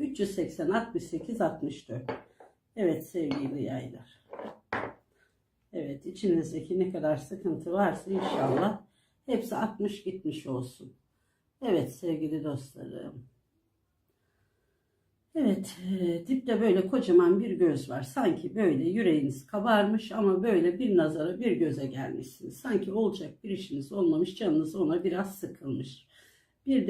380 68 64. Evet sevgili yaylar. Evet içinizdeki ne kadar sıkıntı varsa inşallah hepsi 60 gitmiş olsun. Evet sevgili dostlarım. Evet e, dipte böyle kocaman bir göz var. Sanki böyle yüreğiniz kabarmış ama böyle bir nazara bir göze gelmişsiniz. Sanki olacak bir işiniz olmamış canınız ona biraz sıkılmış. Bir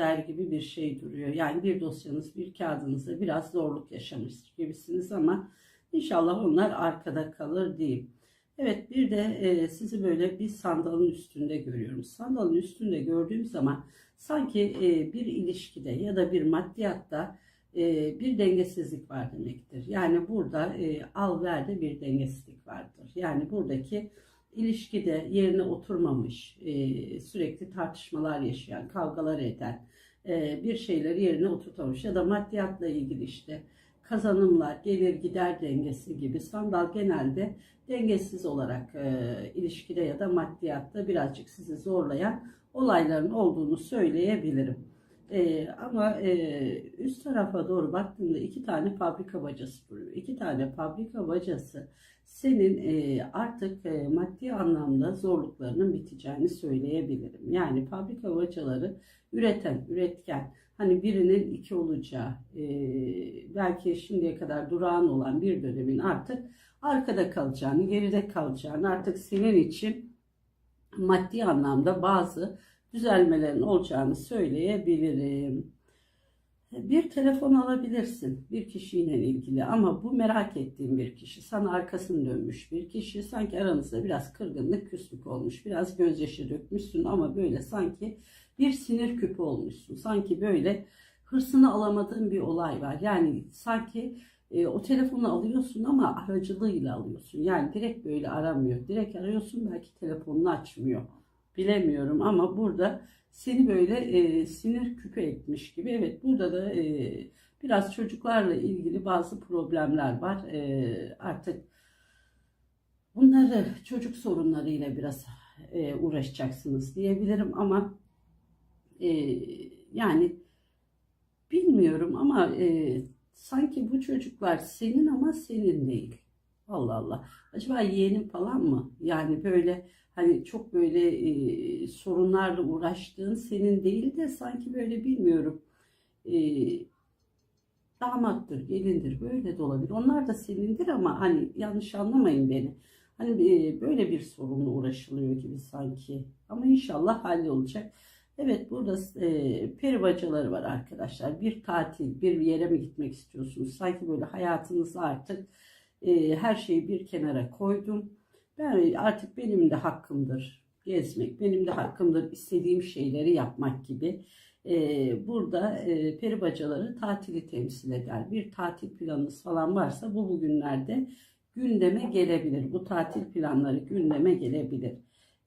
defter gibi bir şey duruyor. Yani bir dosyanız bir kağıdınızda biraz zorluk yaşamış gibisiniz ama inşallah onlar arkada kalır diyeyim. Evet bir de e, sizi böyle bir sandalın üstünde görüyorum. Sandalın üstünde gördüğüm zaman sanki e, bir ilişkide ya da bir maddiyatta e, bir dengesizlik var demektir. Yani burada al verde bir dengesizlik vardır. Yani buradaki ilişkide yerine oturmamış, e, sürekli tartışmalar yaşayan, kavgalar eden, e, bir şeyleri yerine oturtamamış ya da maddiyatla ilgili işte kazanımlar, gelir gider dengesi gibi sandal genelde dengesiz olarak e, ilişkide ya da maddiyatta birazcık sizi zorlayan olayların olduğunu söyleyebilirim. E, ama e, üst tarafa doğru baktığımda iki tane fabrika bacası duruyor. İki tane fabrika bacası senin e, artık e, maddi anlamda zorluklarının biteceğini söyleyebilirim. Yani fabrika bacaları üreten, üretken, hani birinin iki olacağı, e, belki şimdiye kadar durağan olan bir dönemin artık arkada kalacağını, geride kalacağını, artık senin için maddi anlamda bazı düzelmelerin olacağını söyleyebilirim. Bir telefon alabilirsin bir kişiyle ilgili ama bu merak ettiğin bir kişi, sana arkasını dönmüş bir kişi, sanki aranızda biraz kırgınlık, küslük olmuş, biraz gözyaşı dökmüşsün ama böyle sanki bir sinir küpü olmuşsun. Sanki böyle hırsını alamadığın bir olay var. Yani sanki e, o telefonu alıyorsun ama aracılığıyla alıyorsun. Yani direkt böyle aramıyor. Direkt arıyorsun belki telefonunu açmıyor. Bilemiyorum ama burada seni böyle e, sinir küpe etmiş gibi. Evet burada da e, biraz çocuklarla ilgili bazı problemler var. E, artık bunları çocuk sorunlarıyla biraz e, uğraşacaksınız diyebilirim ama e, yani bilmiyorum ama e, sanki bu çocuklar senin ama senin değil. Allah Allah. Acaba yeğenin falan mı? Yani böyle hani çok böyle e, sorunlarla uğraştığın senin değil de sanki böyle bilmiyorum. E, damattır, gelindir böyle de olabilir. Onlar da senindir ama hani yanlış anlamayın beni. Hani e, böyle bir sorunla uğraşılıyor gibi sanki. Ama inşallah hallolacak. Evet burada e, peri bacaları var arkadaşlar. Bir tatil, bir yere mi gitmek istiyorsunuz? Sanki böyle hayatınızı artık e, her şeyi bir kenara koydum. Ben artık benim de hakkımdır gezmek, benim de hakkımdır istediğim şeyleri yapmak gibi. E, burada e, peri bacaları tatili temsil eder. Bir tatil planınız falan varsa bu bugünlerde gündeme gelebilir. Bu tatil planları gündeme gelebilir.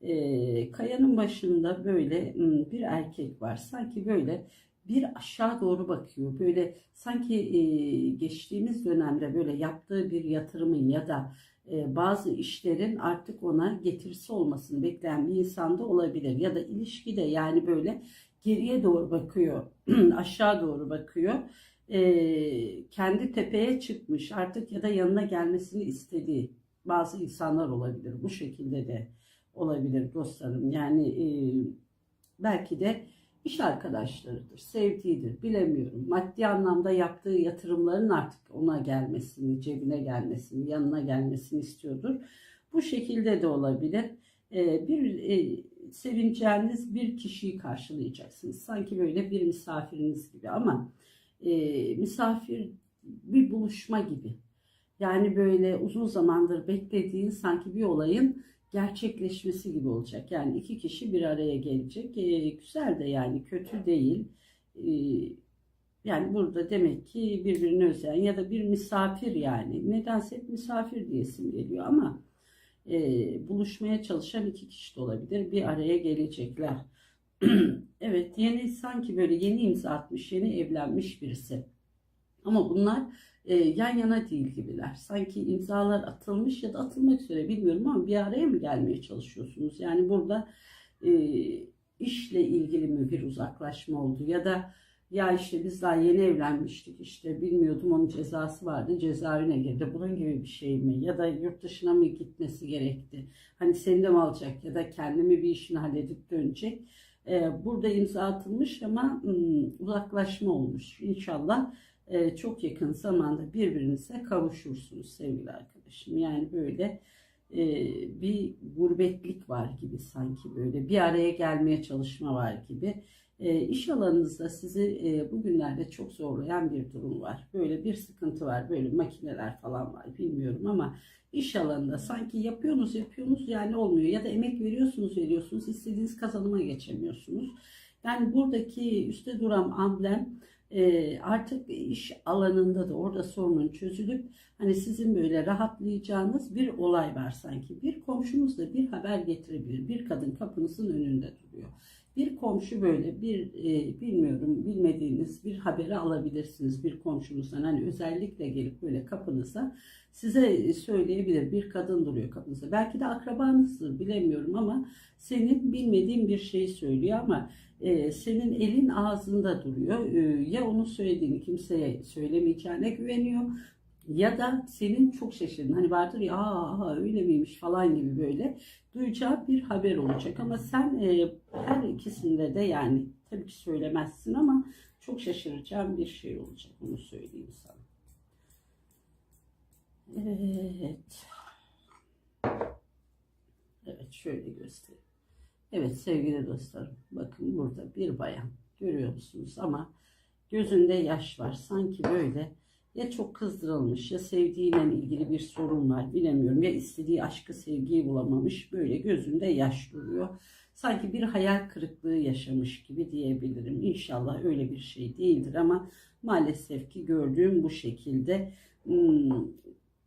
E, kayanın başında böyle hmm, bir erkek var. Sanki böyle bir aşağı doğru bakıyor. Böyle sanki e, geçtiğimiz dönemde böyle yaptığı bir yatırımın ya da e, bazı işlerin artık ona getirisi olmasını bekleyen bir insanda olabilir. Ya da ilişkide yani böyle geriye doğru bakıyor, aşağı doğru bakıyor. E, kendi tepeye çıkmış artık ya da yanına gelmesini istediği bazı insanlar olabilir. Bu şekilde de olabilir dostlarım. Yani belki de iş arkadaşlarıdır, sevdiğidir, bilemiyorum. Maddi anlamda yaptığı yatırımların artık ona gelmesini, cebine gelmesini, yanına gelmesini istiyordur. Bu şekilde de olabilir. Ee, bir e, sevineceğiniz bir kişiyi karşılayacaksınız. Sanki böyle bir misafiriniz gibi ama e, misafir bir buluşma gibi. Yani böyle uzun zamandır beklediğin sanki bir olayın gerçekleşmesi gibi olacak. Yani iki kişi bir araya gelecek. E, güzel de yani kötü değil. E, Yani burada demek ki birbirine özel ya da bir misafir yani. Nedense hep misafir diyesim geliyor ama e, buluşmaya çalışan iki kişi de olabilir. Bir araya gelecekler. evet yeni sanki böyle yeni imza atmış, yeni evlenmiş birisi. Ama bunlar e, yan yana değil gibiler. Sanki imzalar atılmış ya da atılmak üzere bilmiyorum ama bir araya mı gelmeye çalışıyorsunuz? Yani burada e, işle ilgili mi bir uzaklaşma oldu? Ya da ya işte biz daha yeni evlenmiştik işte bilmiyordum onun cezası vardı cezaevine girdi bunun gibi bir şey mi? Ya da yurt dışına mı gitmesi gerekti? Hani seni de mi alacak ya da kendimi bir işini halledip dönecek? Ee, burada imza atılmış ama uzaklaşma olmuş. İnşallah e, çok yakın zamanda birbirinize kavuşursunuz sevgili arkadaşım yani böyle e, bir gurbetlik var gibi sanki böyle bir araya gelmeye çalışma var gibi e, iş alanınızda sizi e, bugünlerde çok zorlayan bir durum var. Böyle bir sıkıntı var. Böyle makineler falan var. Bilmiyorum ama iş alanında sanki yapıyorsunuz yapıyorsunuz yani olmuyor. Ya da emek veriyorsunuz veriyorsunuz. istediğiniz kazanıma geçemiyorsunuz. Yani buradaki üstte duran amblem e, artık iş alanında da orada sorunun çözülüp hani sizin böyle rahatlayacağınız bir olay var sanki. Bir komşunuz da bir haber getirebilir. Bir kadın kapınızın önünde duruyor. Bir komşu böyle bir e, bilmiyorum bilmediğiniz bir haberi alabilirsiniz bir komşunuzdan. Hani özellikle gelip böyle kapınıza size söyleyebilir. Bir kadın duruyor kapınızda. Belki de akrabanızdır bilemiyorum ama senin bilmediğin bir şeyi söylüyor ama e, senin elin ağzında duruyor. E, ya onun söylediğini kimseye söylemeyeceğine güveniyor ya da senin çok şaşırdın. Hani vardır ya aa öyle miymiş falan gibi böyle duyacağı bir haber olacak. Ama sen e, her ikisinde de yani tabii ki söylemezsin ama çok şaşıracağın bir şey olacak. Onu söyleyeyim sana. Evet. Evet şöyle göstereyim. Evet sevgili dostlarım bakın burada bir bayan görüyor musunuz ama gözünde yaş var. Sanki böyle ya çok kızdırılmış ya sevdiğiyle ilgili bir sorun var bilemiyorum ya istediği aşkı sevgiyi bulamamış böyle gözünde yaş duruyor. Sanki bir hayal kırıklığı yaşamış gibi diyebilirim. İnşallah öyle bir şey değildir ama maalesef ki gördüğüm bu şekilde hmm,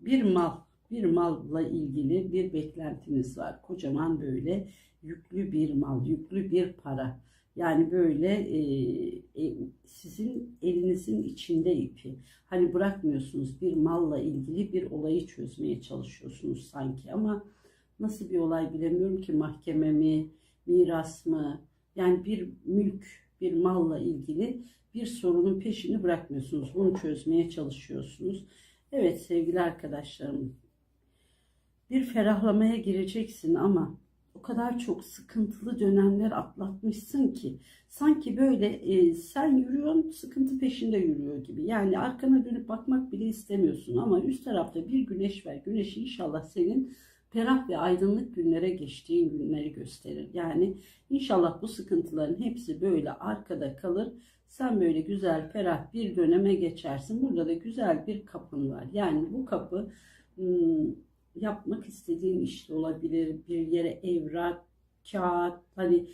bir mal bir malla ilgili bir beklentiniz var. Kocaman böyle yüklü bir mal, yüklü bir para. Yani böyle e, e, sizin elinizin içinde ipi. Hani bırakmıyorsunuz bir malla ilgili bir olayı çözmeye çalışıyorsunuz sanki ama nasıl bir olay bilemiyorum ki mahkeme mi, miras mı? Yani bir mülk, bir malla ilgili bir sorunun peşini bırakmıyorsunuz. Bunu çözmeye çalışıyorsunuz. Evet sevgili arkadaşlarım bir ferahlamaya gireceksin ama o kadar çok sıkıntılı dönemler atlatmışsın ki sanki böyle e, sen yürüyorsun sıkıntı peşinde yürüyor gibi. Yani arkana dönüp bakmak bile istemiyorsun ama üst tarafta bir güneş var. Güneş inşallah senin ferah ve aydınlık günlere geçtiğin günleri gösterir. Yani inşallah bu sıkıntıların hepsi böyle arkada kalır. Sen böyle güzel ferah bir döneme geçersin. Burada da güzel bir kapın var. Yani bu kapı hmm, yapmak istediğin iş de olabilir. Bir yere evrak, kağıt, hani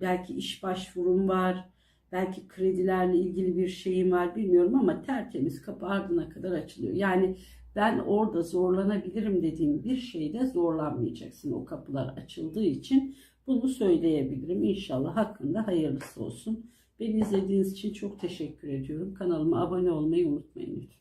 belki iş başvurum var. Belki kredilerle ilgili bir şeyim var bilmiyorum ama tertemiz kapı ardına kadar açılıyor. Yani ben orada zorlanabilirim dediğim bir şeyde zorlanmayacaksın. O kapılar açıldığı için bunu söyleyebilirim. İnşallah hakkında hayırlısı olsun. Beni izlediğiniz için çok teşekkür ediyorum. Kanalıma abone olmayı unutmayın lütfen.